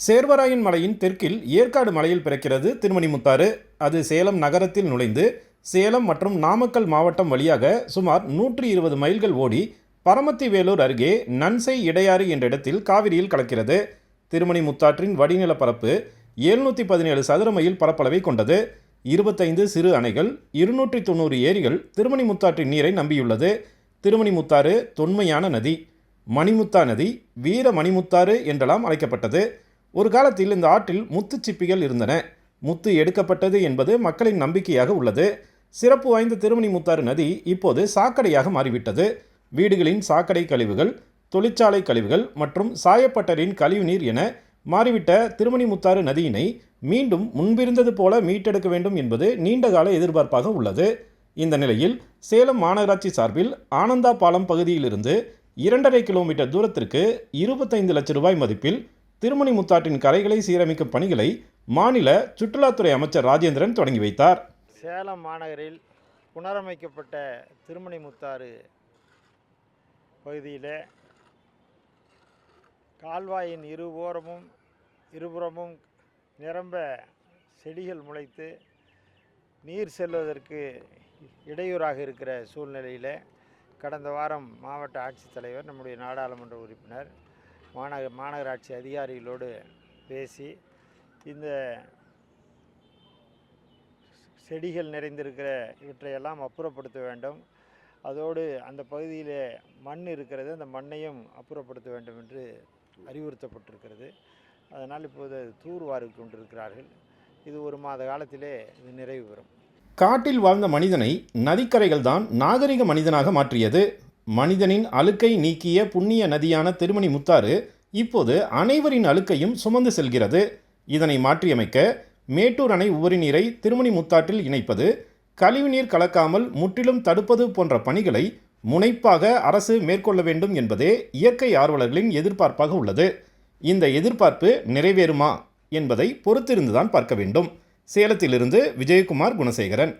சேர்வராயன் மலையின் தெற்கில் ஏற்காடு மலையில் பிறக்கிறது திருமணிமுத்தாறு அது சேலம் நகரத்தில் நுழைந்து சேலம் மற்றும் நாமக்கல் மாவட்டம் வழியாக சுமார் நூற்றி இருபது மைல்கள் ஓடி பரமத்தி வேலூர் அருகே நன்சை இடையாறு என்ற இடத்தில் காவிரியில் கலக்கிறது. திருமணிமுத்தாற்றின் வடிநில பரப்பு எழுநூற்றி பதினேழு சதுர மைல் பரப்பளவை கொண்டது. இருபத்தைந்து சிறு அணைகள் இருநூற்றி தொண்ணூறு ஏரிகள் திருமணிமுத்தாற்றின் நீரை நம்பியுள்ளது. திருமணிமுத்தாறு தொன்மையான நதி மணிமுத்தா நதி வீர மணிமுத்தாறு என்றெல்லாம் அழைக்கப்பட்டது. ஒரு காலத்தில் இந்த ஆற்றில் முத்துச் சிப்பிகள் இருந்தன. முத்து எடுக்கப்பட்டது என்பது மக்களின் நம்பிக்கையாக உள்ளது. சிறப்பு வாய்ந்த திருமணிமுத்தாறு நதி இப்போது சாக்கடையாக மாறிவிட்டது. வீடுகளின் சாக்கடை கழிவுகள் தொழிற்சாலை கழிவுகள் மற்றும் சாயப்பட்டரின் கழிவுநீர் என மாறிவிட்ட திருமணிமுத்தாறு நதியினை மீண்டும் முன்பிருந்தது போல மீட்டெடுக்க வேண்டும் என்பது நீண்டகால எதிர்பார்ப்பாக உள்ளது. இந்த நிலையில் சேலம் மாநகராட்சி சார்பில் ஆனந்தா பாலம் பகுதியிலிருந்து இரண்டரை கிலோமீட்டர் தூரத்திற்கு இருபத்தைந்து லட்சம் ரூபாய் மதிப்பில் திருமணி முத்தாற்றின் கரைகளை சீரமைக்கும் பணிகளை மாநில சுற்றுலாத்துறை அமைச்சர் ராஜேந்திரன் தொடங்கி வைத்தார். சேலம் மாநகரில் புனரமைக்கப்பட்ட திருமணி முத்தாறு பகுதியில் கால்வாயின் இருபுறமும் இருபுறமும் நிரம்ப செடிகள் முளைத்து நீர் செல்வதற்கு இடையூறாக இருக்கிற சூழ்நிலையில் கடந்த வாரம் மாவட்ட ஆட்சித்தலைவர் நம்முடைய நாடாளுமன்ற உறுப்பினர் மாநக மாநகராட்சி அதிகாரிகளோடு பேசி இந்த செடிகள் நிறைந்திருக்கிற இவற்றையெல்லாம் அப்புறப்படுத்த வேண்டும். அதோடு அந்த பகுதியில் மண் இருக்கிறது. அந்த மண்ணையும் அப்புறப்படுத்த வேண்டும் என்று அறிவுறுத்தப்பட்டிருக்கிறது. அதனால் இப்போது தூர்வாரி கொண்டிருக்கிறார்கள். இது ஒரு மாத காலத்திலே இது நிறைவு பெறும். காட்டில் வாழ்ந்த மனிதனை நதிக்கரைகள் தான் நாகரிக மனிதனாக மாற்றியது மனிதனின் அழுக்கை நீக்கிய புண்ணிய நதியான திருமணி முத்தாறு இப்போது அனைவரின் அழுக்கையும் சுமந்து செல்கிறது. இதனை மாற்றியமைக்க மேட்டூர் அணை உபரி நீரை திருமணி முத்தாற்றில் இணைப்பது கழிவுநீர் கலக்காமல் முற்றிலும் தடுப்பது போன்ற பணிகளை முனைப்பாக அரசு மேற்கொள்ள வேண்டும் என்பதே இயற்கை ஆர்வலர்களின் எதிர்பார்ப்பாக உள்ளது. இந்த எதிர்பார்ப்பு நிறைவேறுமா என்பதை பொறுத்திருந்துதான் பார்க்க வேண்டும். சேலத்திலிருந்து விஜயகுமார் குணசேகரன்.